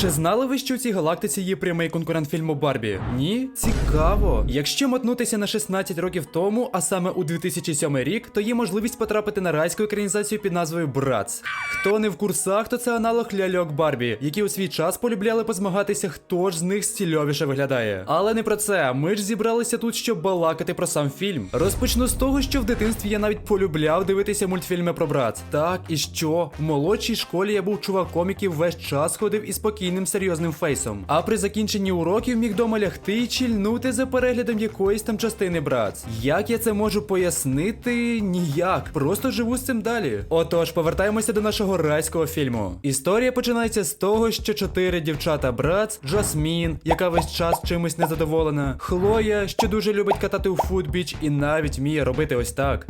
Чи знали ви, що у цій галактиці є прямий конкурент фільму Барбі? Ні? Цікаво. Якщо мотнутися на 16 років тому, а саме у 2007 рік, то є можливість потрапити на райську екранізацію під назвою Братс. Хто не в курсах, то це аналог ляльок Барбі, які у свій час полюбляли позмагатися, хто ж з них стільовіше виглядає. Але не про це. Ми ж зібралися тут, щоб балакати про сам фільм. Розпочну з того, що в дитинстві я навіть полюбляв дивитися мультфільми про Братс. Так і що? В молодшій школі я був чуваком, який весь час ходив із спокійним серйозним фейсом. А при закінченні уроків міг дома лягти і чільнути за переглядом якоїсь там частини Братс. Як я це можу пояснити? Ніяк. Просто живу з цим далі. Отож, повертаємося до нашого райського фільму. Історія починається з того, що чотири дівчата Братс, Джасмін, яка весь час чимось незадоволена, Хлоя, що дуже любить катати у футбіч і навіть вміє робити ось так.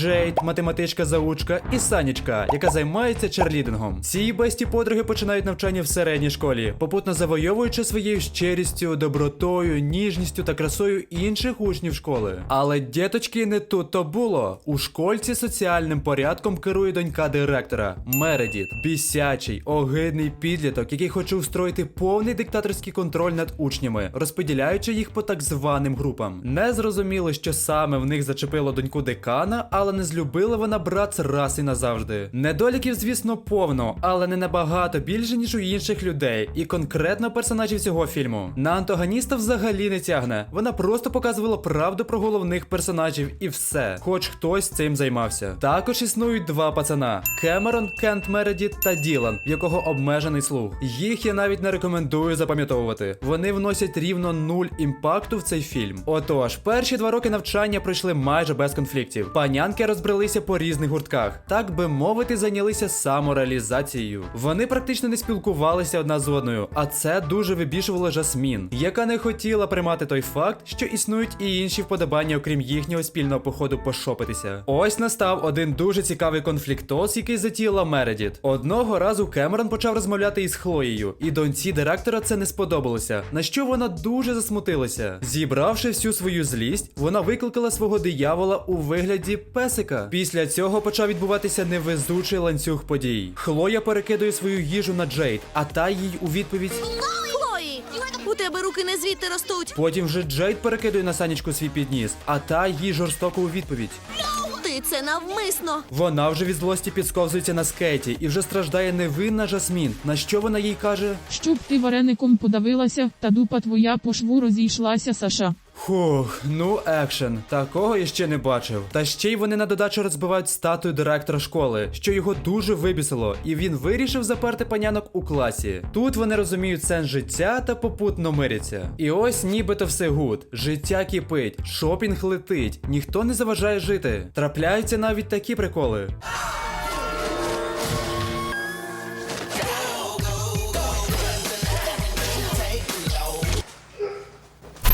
Джейд, математичка заучка і Санічка, яка займається черлідингом. Ці бесті подруги починають навчання в середній школі, попутно завойовуючи своєю щирістю, добротою, ніжністю та красою інших учнів школи. Але діточки не тут то було. У школьці соціальним порядком керує донька директора Мередіт, бісячий, огидний підліток, який хоче устроїти повний диктаторський контроль над учнями, розподіляючи їх по так званим групам. Не зрозуміло, що саме в них зачепило доньку декана, але не злюбила вона брат раз і назавжди. Недоліків, звісно, повно, але не набагато більше, ніж у інших людей, і конкретно персонажів цього фільму. На антагоніста взагалі не тягне. Вона просто показувала правду про головних персонажів і все. Хоч хтось цим займався. Також існують два пацана: Кемерон, Кент Мередіт та Ділан, в якого обмежений слух. Їх я навіть не рекомендую запам'ятовувати. Вони вносять рівно нуль імпакту в цей фільм. Отож, перші два роки навчання пройшли майже без конфліктів. Панянки розбрелися по різних гуртках, так би мовити, зайнялися самореалізацією. Вони практично не спілкувалися одна з одною, а це дуже вибішувало Жасмін, яка не хотіла приймати той факт, що існують і інші вподобання, окрім їхнього спільного походу пошопитися. Ось настав один дуже цікавий конфліктос, який затіяла Мередіт. Одного разу Кемерон почав розмовляти із Хлоєю, і доньці директора це не сподобалося, на що вона дуже засмутилася. Зібравши всю свою злість, вона викликала свого диявола у вигляді песика. Після цього почав відбуватися невезучий ланцюг подій. Хлоя перекидує свою їжу на Джейд, а та їй у відповідь. Хлої, у тебе руки не звідти ростуть. Потім вже Джейд перекидує на Санічку свій підніс, а та їй жорстоко у відповідь. Ти це навмисно. Вона вже від злості підсковзується на скейті і вже страждає невинна Жасмін. На що вона їй каже? Щоб ти вареником подавилася, та дупа твоя по шву розійшлася, Саша. Хух, ну екшен. Такого я ще не бачив. Та ще й вони на додачу розбивають статую директора школи, що його дуже вибісило, і він вирішив заперти панянок у класі. Тут вони розуміють сенс життя та попутно миряться. І ось нібито все гуд. Життя кипить, шопінг летить, ніхто не заважає жити. Трапляються навіть такі приколи.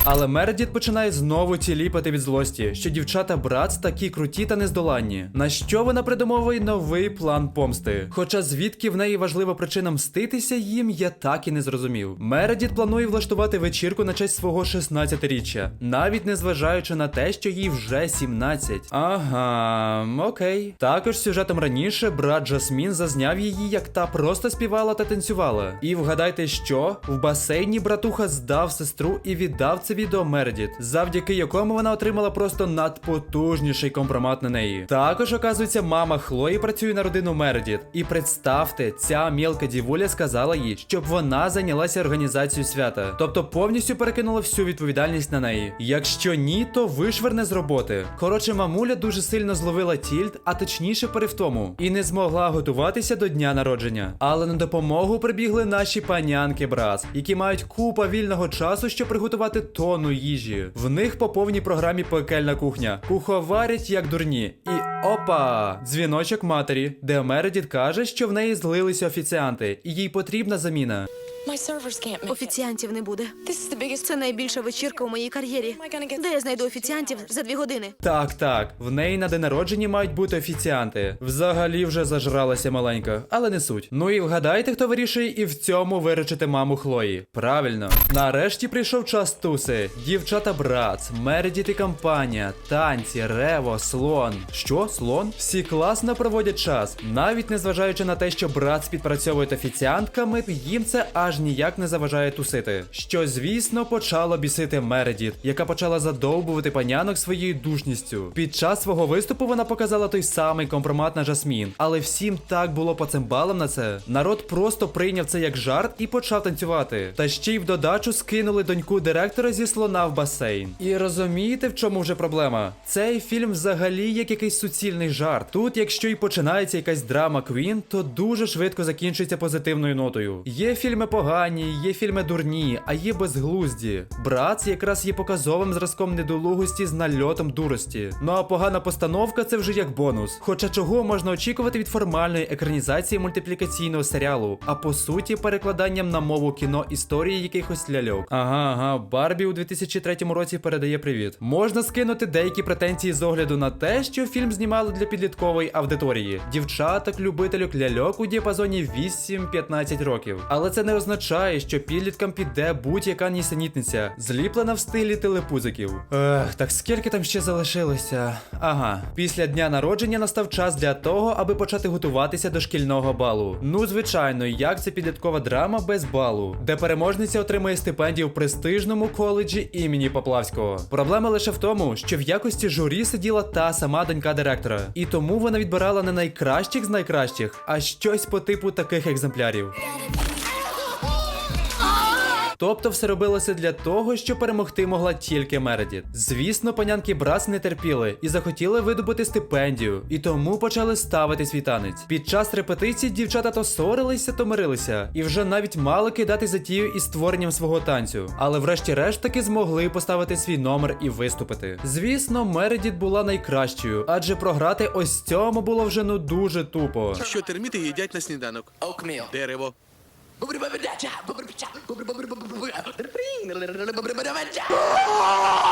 Але Мередіт починає знову тіліпати від злості, що дівчата Братс такі круті та нездоланні. На що вона придумовує новий план помсти. Хоча звідки в неї важлива причина мститися їм, я так і не зрозумів. Мередіт планує влаштувати вечірку на честь свого 16-річчя, навіть не зважаючи на те, що їй вже 17. Ага, окей. Також сюжетом раніше брат Джасмін зазняв її, як та просто співала та танцювала. І вгадайте, що в басейні братуха здав сестру і віддав це відео Мередіт, завдяки якому вона отримала просто надпотужніший компромат на неї. Також, оказується, мама Хлої працює на родину Мередіт. І представте, ця мілка дівуля сказала їй, щоб вона зайнялася організацією свята, тобто повністю перекинула всю відповідальність на неї. Якщо ні, то вишверне з роботи. Коротше, мамуля дуже сильно зловила тільт, а точніше перевтому, і не змогла готуватися до дня народження. Але на допомогу прибігли наші панянки Брас, які мають купа вільного часу, щоб приготувати тонну їжі. В них по повній програмі пекельна кухня. Куховарять як дурні. І опа! Дзвіночок матері, де Мередіт каже, що в неї злилися офіціанти, і їй потрібна заміна. Офіціантів не буде. Це найбільша вечірка у моїй кар'єрі. Де я знайду офіціантів за дві години? Так, так, в неї на день народження мають бути офіціанти. Взагалі вже зажралася маленька, але не суть. Ну і вгадайте, хто вирішує і в цьому виручити маму Хлої. Правильно. Нарешті прийшов час туси. Дівчата Братс, Мередіт і компанія, танці, рево, слон. Що, слон? Всі класно проводять час. Навіть незважаючи на те, що Братс підпрацьовують офіціантками, їм це аж ніяк не заважає тусити. Що, звісно, почало бісити Мередіт, яка почала задовбувати панянок своєю душністю. Під час свого виступу вона показала той самий компромат на Жасмін, але всім так було по цим балам на це. Народ просто прийняв це як жарт і почав танцювати. Та ще й в додачу скинули доньку директора зі слона в басейн. І розумієте, в чому вже проблема? Цей фільм взагалі як якийсь суцільний жарт. Тут, якщо і починається якась драма Квін, то дуже швидко закінчується позитивною нотою. Є фільми погані, є фільми дурні, а є безглузді. Братс якраз є показовим зразком недолугості з нальотом дурості. Ну а погана постановка це вже як бонус. Хоча чого можна очікувати від формальної екранізації мультиплікаційного серіалу, а по суті перекладанням на мову кіно історії якихось ляльок. Ага, ага, Барбі у 2003 році передає привіт. Можна скинути деякі претензії з огляду на те, що фільм знімали для підліткової аудиторії, дівчаток, любителів ляльок у діапазоні 8-15 років. Але це не означає, що підліткам піде будь-яка нісенітниця, зліплена в стилі телепузиків. Ех, так скільки там ще залишилося? Ага, після дня народження настав час для того, аби почати готуватися до шкільного балу. Ну, звичайно, як це підліткова драма без балу, де переможниця отримує стипендію в престижному коледжі імені Поплавського. Проблема лише в тому, що в якості журі сиділа та сама донька директора, і тому вона відбирала не найкращих з найкращих, а щось по типу таких екземплярів. Тобто все робилося для того, що перемогти могла тільки Мередіт. Звісно, панянки Брас не терпіли і захотіли видобути стипендію, і тому почали ставити свій танець. Під час репетицій дівчата то ссорилися, то мирилися, і вже навіть мали кидати затію із створенням свого танцю. Але врешті-решт таки змогли поставити свій номер і виступити. Звісно, Мередіт була найкращою, адже програти ось цьому було вже ну дуже тупо. Що терміти їдять на сніданок? Oatmeal. Дерево. berbeda berbeda berbeda berbeda berbeda berbeda berbeda berbeda berbeda berbeda berbeda berbeda berbeda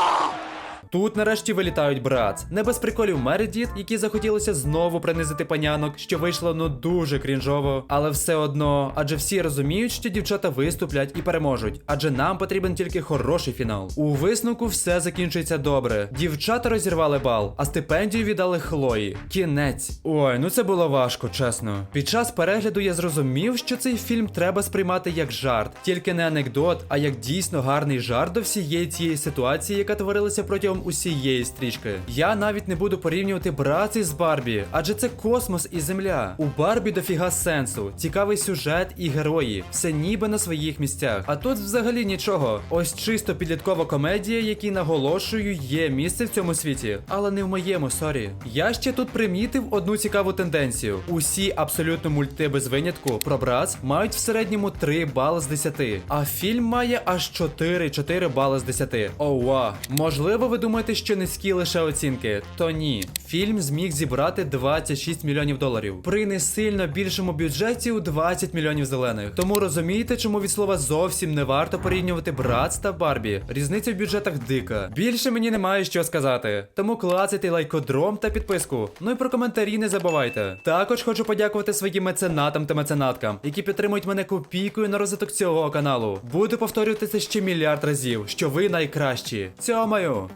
Тут нарешті вилітають братс. Не без приколів Мередіт, які захотілося знову принизити панянок, що вийшло ну дуже крінжово. Але все одно, адже всі розуміють, що дівчата виступлять і переможуть. Адже нам потрібен тільки хороший фінал. У висновку все закінчується добре. Дівчата розірвали бал, а стипендію віддали Хлої. Кінець. Ой, ну це було важко, чесно. Під час перегляду я зрозумів, що цей фільм треба сприймати як жарт, тільки не анекдот, а як дійсно гарний жарт до всієї цієї ситуації, яка творилася протягом усієї стрічки. Я навіть не буду порівнювати братці з Барбі, адже це космос і земля. У Барбі дофіга сенсу, цікавий сюжет і герої, все ніби на своїх місцях. А тут взагалі нічого. Ось чисто підліткова комедія, якій наголошую, є місце в цьому світі, але не в моєму, сорі. Я ще тут примітив одну цікаву тенденцію. Усі абсолютно мульти без винятку про Братс мають в середньому 3 бали з 10, а фільм має аж 4 4 бали з 10. Оуа. Можливо, ви думаєте, що низькі лише оцінки? То ні. Фільм зміг зібрати 26 мільйонів доларів при не сильно більшому бюджеті у 20 мільйонів зелених. Тому розумієте, чому від слова зовсім не варто порівнювати Братс та Барбі. Різниця в бюджетах дика. Більше мені немає що сказати. Тому клацайте лайкодром та підписку. Ну і про коментарі не забувайте. Також хочу подякувати своїм меценатам та меценаткам, які підтримують мене копійкою на розвиток цього каналу. Буду повторювати це ще мільярд разів, що ви найкращі. Цьомаю!